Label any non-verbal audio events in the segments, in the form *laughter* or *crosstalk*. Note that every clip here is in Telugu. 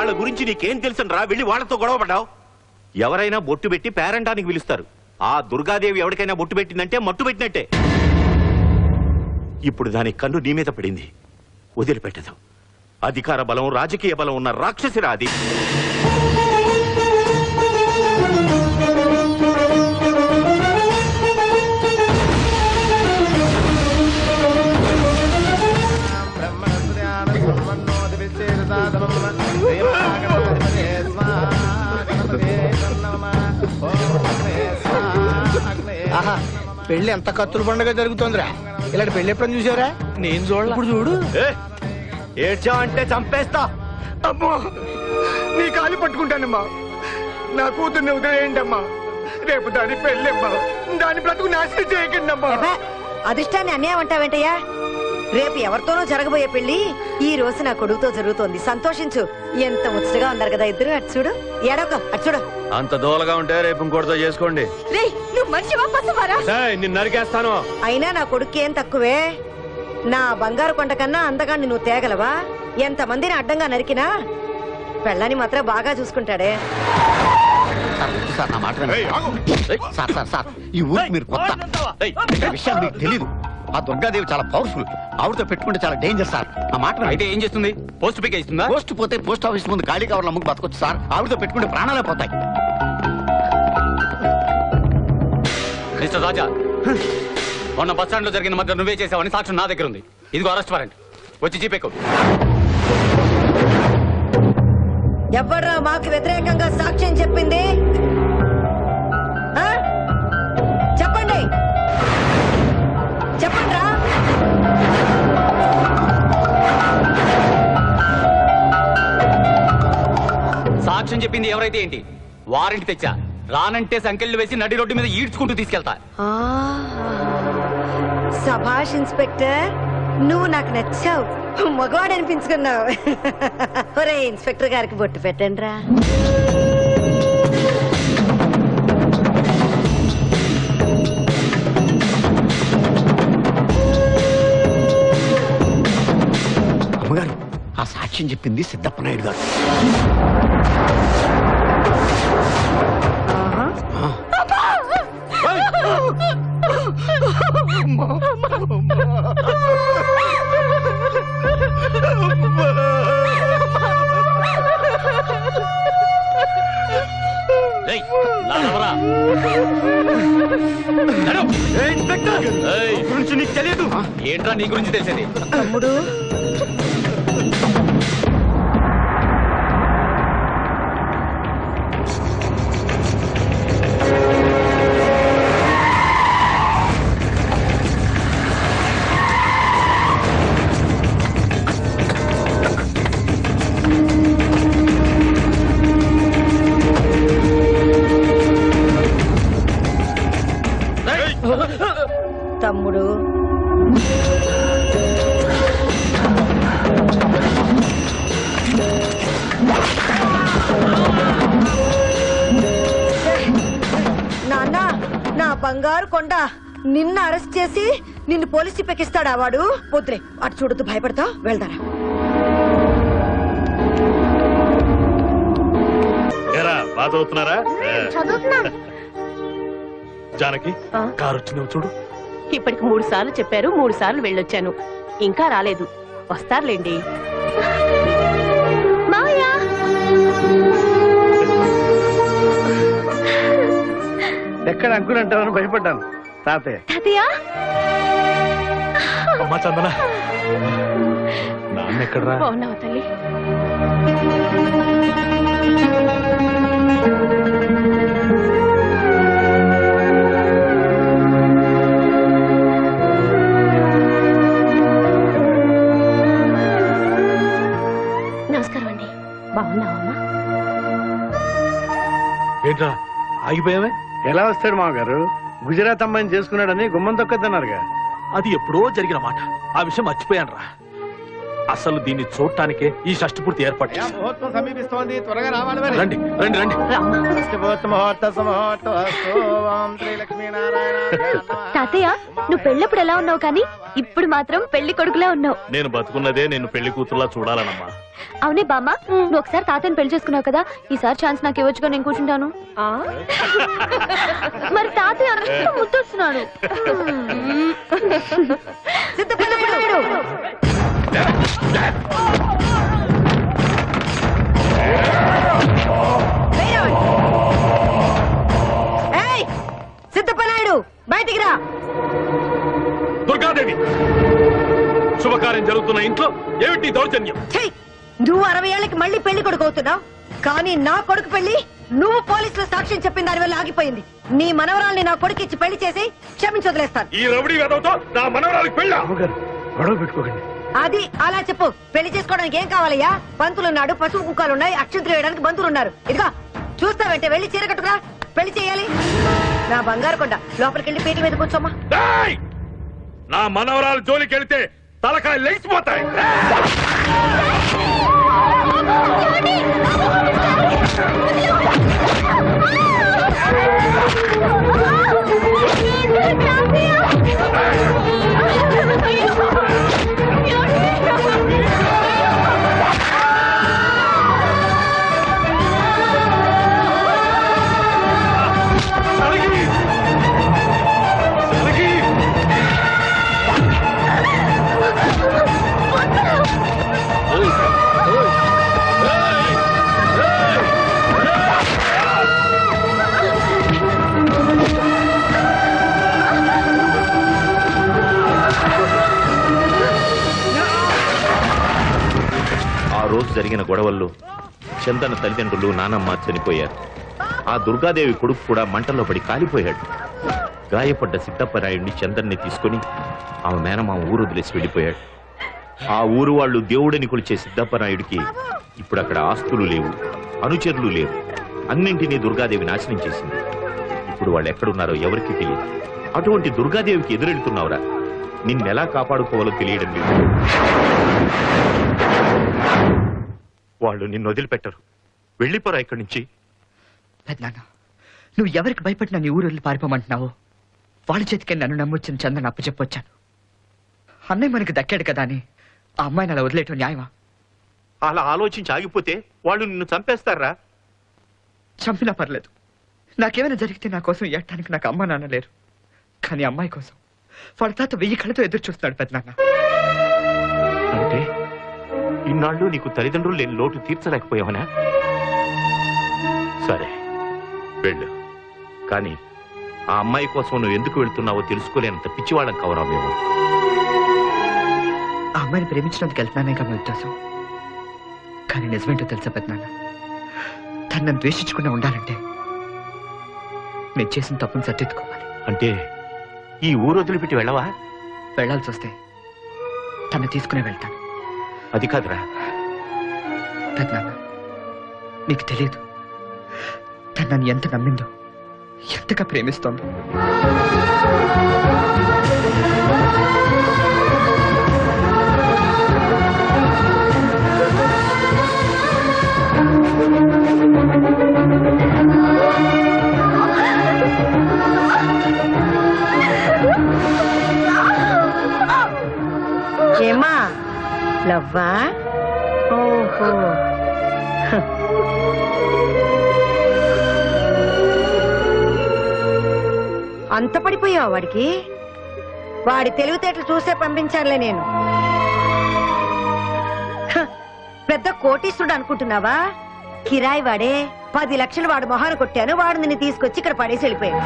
వాళ్ళ గురించి నీకేం తెలుసని రా వెళ్ళి వాళ్ళతో గొడవ పడ్డావు. ఎవరైనా బొట్టు పెట్టి పేరంటానికి పిలుస్తారు. ఆ దుర్గాదేవి ఎవరికైనా బొట్టు పెట్టిందంటే మట్టు పెట్టినట్టే. ఇప్పుడు దాని కన్ను నీ మీద పడింది. వదిలిపెట్టదు. అధికార బలం రాజకీయ బలం ఉన్న రాక్షసిరా అది. పెళ్ళి ఎంత కత్తుల పండుగ జరుగుతోందిరా? ఇలాంటి పెళ్ళి ఎప్పుడైనా చూసారా నేను చూడాలి. ఇప్పుడు చూడు. ఏడ్చా అంటే చంపేస్తా. అమ్మో నీ కాలు పట్టుకుంటానమ్మా. నా కూతుర్ని వదిలేయండమ్మా. రేపు దాని పెళ్ళమ్మా. దాని బ్రతుకు నాశనం చేయకండి అమ్మా అదిష్టాన్ని అన్యాయం అంటావేంటయ్యా? రేపు ఎవరితోనో జరగబోయే పెళ్ళి ఈ రోజు నా కొడుకుతో జరుగుతోంది. సంతోషించు. ఎంత ముచ్చటగా ఉన్నారు కదా ఇద్దరు. అటు చూడు. ఎడక అటు చూడు. అంత దూలగా ఉంటే రేపు ఇంకోటితో చేసుకోండి. మనిషివా పసివారా? నిన్ను నరికేస్తాను. అయినా నా కొడుకేం తక్కువే? నా బంగారు కొండ కన్నా అందగాన్ని నువ్వు తేగలవా? ఎంత మందిని అడ్డంగా నరికినా? పెళ్ళని మాత్రం బాగా చూసుకుంటాడే. సార్ నా మాట వినండి. సార్ సార్ సార్ ఈ ఊరికి మీరు కొత్త. మీకు తెలీదు. ఆ దుర్గాదేవి చాలా పవర్ఫుల్ ఆవిడతో పెట్టుకుంటే చాలా డేంజర్ సార్. నా మాట వినండి. అయితే ఏం చేస్తుంది? పోస్ట్ పిక్ ఇస్తుందా? పోస్ట్ పోతే పోస్ట్ ఆఫీస్ ముందు ఖాళీ కవర్లు అమ్ముకు బతకొచ్చు సార్. ఆవిడతో పెట్టుకుంటే ప్రాణాలే పోతాయి. మిస్టర్ రాజా. మొన్న బస్ స్టాండ్లో జరిగిన మధ్య నువ్వే చేసావని సాక్ష్యం నా దగ్గర ఉంది. ఇదిగో అరెస్ట్ వారెంట్. వచ్చి జీపేకు ఎవడ్రా మాకు వ్యతిరేకంగా సాక్ష్యం చెప్పింది? ఆ? చెప్పండి. చెప్పండిరా. సాక్ష్యం చెప్పింది ఎవరైతే ఏంటి? వారెంట్ తెచ్చా? రానంటే సంకెళ్ళు వేసి నడి రోడ్డు మీద ఈడ్చుకుంటూ తీసుకెళ్తా. సభాష్ ఇన్స్పెక్టర్ నువ్వు నాకు నచ్చావు. మగవాడు అనిపించుకున్నావు. ఒరే ఇన్స్పెక్టర్ గారికి బొట్టు పెట్టండి రా. అమ్మగారు ఆ సాక్ష్యం చెప్పింది సిద్ధప్ప నాయుడు గారు. గురించి నీకు తెలియదు. ఏంట్రా నీ గురించి తెలిసేది? తమ్ముడు నా బంగారు కొండ నిన్న అరెస్ట్ చేసి నిన్ను పోలీసు పెకిస్తాడా వాడు? వద్దురే అటు చూడొద్దు భయపడతావు వెళ్దారా. ఏరా *laughs* జానకి? కారు వచ్చింది చూడు. ఇప్పటికి మూడు సార్లు చెప్పారు మూడు సార్లు వెళ్ళొచ్చాను. ఇంకా రాలేదు. వస్తారులేండి. ఎక్కడ అంకులు అంటారని భయపడ్డాను తాతయ్య? అమ్మా చందన. నాన్న ఎక్కడరా? బాగున్నావా తల్లి? ఆగిపోయావే? ఎలా వస్తాడు మామగారు? గుజరాత్ అమ్మాయిని చేసుకున్నాడని గుమ్మం తొక్కద్దన్నారుగా అది ఎప్పుడో జరిగిన మాట. ఆ విషయం మర్చిపోయాను రా అసలు దీన్ని చూడటానికే ఈ షష్టి పూర్తి ఏర్పాటు చేశాను. ముహూర్తం సమీపిస్తోంది. త్వరగా రావాలి రండి రండి రండి. తాతయ్య నువ్వు పెళ్ళప్పుడు ఎలా ఉన్నావు కానీ ఇప్పుడు మాత్రం పెళ్ళి కొడుకులా ఉన్నావు. నేను బతుకున్నదే నేను పెళ్ళి కూతురులా చూడాలనమ్మా. అవునే బామ్మ నువ్వు ఒకసారి తాతయ్యని పెళ్ళి చేసుకున్నావు కదా ఈసారి ఛాన్స్ నాకు ఇవ్వచ్చుగా నేను కూర్చుంటాను. ఆ? మరి తాతయ్య ముద్దొస్తున్నాడు. ఏయ్! సిద్ధపనాయుడు బయటికి రా. దుర్గాదేవి శుభకార్యం జరుగుతున్న ఇంట్లో ఏమిటి దౌర్జన్యం? ఛీ! నువ్వు అరవై ఏళ్ళకి మళ్ళీ పెళ్ళి కొడుకు అవుతున్నావు. కానీ నా కొడుకు పెళ్ళి నువ్వు పోలీసులు సాక్ష్యం చెప్పిన దాని వల్ల ఆగిపోయింది. నీ మనవరాల్ని నా కొడుకు ఇచ్చి పెళ్ళి చేసి క్షమించి వదిలేస్తాను. ఈ రౌడీ వెదవతో నా మనవరాలకు పెళ్ళ? గొడవ పెట్టుకోకండి. అది అలా చెప్పు. పెళ్ళి చేసుకోవడానికి ఏం కావాలయ్యా? పంతులున్నాడు పశువు కుక్కలు ఉన్నాయి అక్షంతలు వేయడానికి బంధువులు ఉన్నారు ఇదిగా చూస్తావంటే వెళ్ళి చీర కట్టుకురా. పెళ్ళి చేయాలి. నా బంగారు కొండ లోపలికి వెళ్ళి పీట మీద కూర్చోమ్మా. డేయ్! నా మనవరాలు జోలికి వెళితే తలకాయ లేచిపోతాయి. జరిగిన గొడవల్లో చందన తల్లిదండ్రులు నానమ్మ చనిపోయారు. ఆ దుర్గాదేవి కొడుకు కూడా మంటల్లో పడి కాలిపోయాడు. గాయపడ్డ సిద్ధప్పరాయుడిని చందన్ని తీసుకుని ఆమె మేనమామ ఊరు వదిలేసి వెళ్ళిపోయాడు. ఆ ఊరు వాళ్ళు దేవుడని కొలిచే సిద్ధప్పరాయుడికి ఇప్పుడు అక్కడ ఆస్తులు లేవు అనుచరులు లేవు అన్నింటినీ దుర్గాదేవి నాశనం చేసింది. ఇప్పుడు వాళ్ళు ఎక్కడున్నారో ఎవరికీ తెలియదు. అటువంటి దుర్గాదేవికి ఎదురెడుతున్నావురా నిన్నెలా కాపాడుకోవాలో తెలియడం లేదు. వాళ్ళు నిన్ను వదిలిపెట్టరు. వెళ్ళిపోరా ఇక్కడి నుంచి. పెద్దనాన్న నువ్వు ఎవరికి భయపడినా నీ ఊరు వెళ్ళి పారిపోమంటున్నావు? వాళ్ళ చేతికి నన్ను నమ్మొచ్చిన చందన అప్పు చెప్పొచ్చాను. అన్నయ్య మనకి దక్కాడు కదా అని ఆ అమ్మాయిని అలా వదిలేయటం న్యాయమా? అలా ఆలోచించి ఆగిపోతే వాళ్ళు నిన్ను చంపేస్తారా? చంపినా పర్లేదు. నాకేమైనా జరిగితే నా కోసం ఎట్టడానికి నాకు అమ్మ నాన్న లేరు. కానీ అమ్మాయి కోసం. వాళ్ళ తాత వెయ్యి కళ్ళతో ఎదురు చూస్తున్నాడు పెద్దనాన్న అంటే? ఇన్నాళ్ళు నీకు తల్లిదండ్రులు లేని లోటు తీర్చలేకపోయావనా? సరే వెళ్ళు. కానీ ఆ అమ్మాయి కోసం నువ్వు ఎందుకు వెళ్తున్నావో తెలుసుకోలేనంత పిచ్చివాళ్ళం కవరా మేము. ఆ అమ్మాయిని ప్రేమించినందుకు వెళ్తున్నానే కదా ఉద్దేశం. కానీ నిజమేంటో తెలుసా పెద్దనాన్న తను నన్ను ద్వేషించకుండా ఉండాలంటే నేను చేసిన తప్పును సర్దిద్దుకోవాలి. అంటే ఈ ఊరు వదిలిపెట్టి వెళ్ళవా? వెళ్ళాల్సి వస్తే తను తీసుకునే వెళ్తాను. అది కాదురా. పెద్దనాన్న నీకు తెలియదు. తను నన్ను ఎంత నమ్మిందో ఎంతగా ప్రేమిస్తోందో. లవ్వా ఓహో. అంత పడిపోయావు వాడికి? వాడి తెలివితేటలు చూసే పంపించానులే నేను. పెద్ద కోటీశ్వరుడు అనుకుంటున్నావా? కిరాయి వాడే పది లక్షలు వాడు మొహాన కొట్టాను వాడు నిన్ను తీసుకొచ్చి ఇక్కడ పడేసి వెళ్ళిపోయాడు.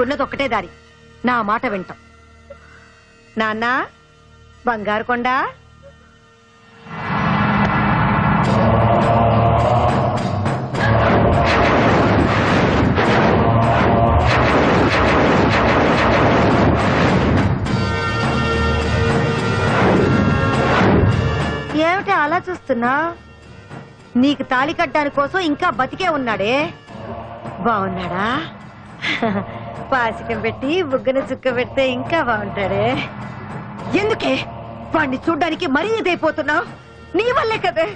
నీకున్నది ఒక్కటే దారి. నా మాట వింటాం. నాన్న బంగారు కొండ. ఏమిటి అలా చూస్తున్నా? నీకు తాళి కట్టడాని కోసం ఇంకా బతికే ఉన్నాడే. బాగున్నాడా *laughs* పాసికం పెట్టి బుగ్గన చుక్క పెడితే ఇంకా బాగుంటాడే ఎందుకే? వాణ్ణి చూడ్డానికి మరీ ఇదైపోతున్నావు నీ వల్లే కదే.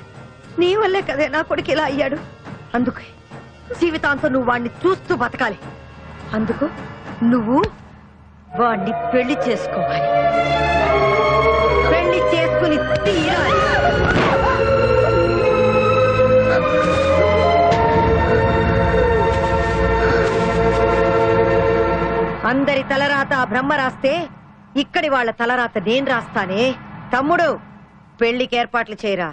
నీ వల్లే కదే నా కొడుకు ఇలా అయ్యాడు. అందుకే జీవితాంతం నువ్వు వాణ్ణి చూస్తూ బతకాలి. అందుకు నువ్వు వాణ్ణి పెళ్ళి చేసుకోవాలి. అందరి తలరాత ఆ బ్రహ్మ రాస్తే ఇక్కడి వాళ్ళ తలరాత నేను రాస్తానే. తమ్ముడు పెళ్ళికి ఏర్పాట్లు చేయరా.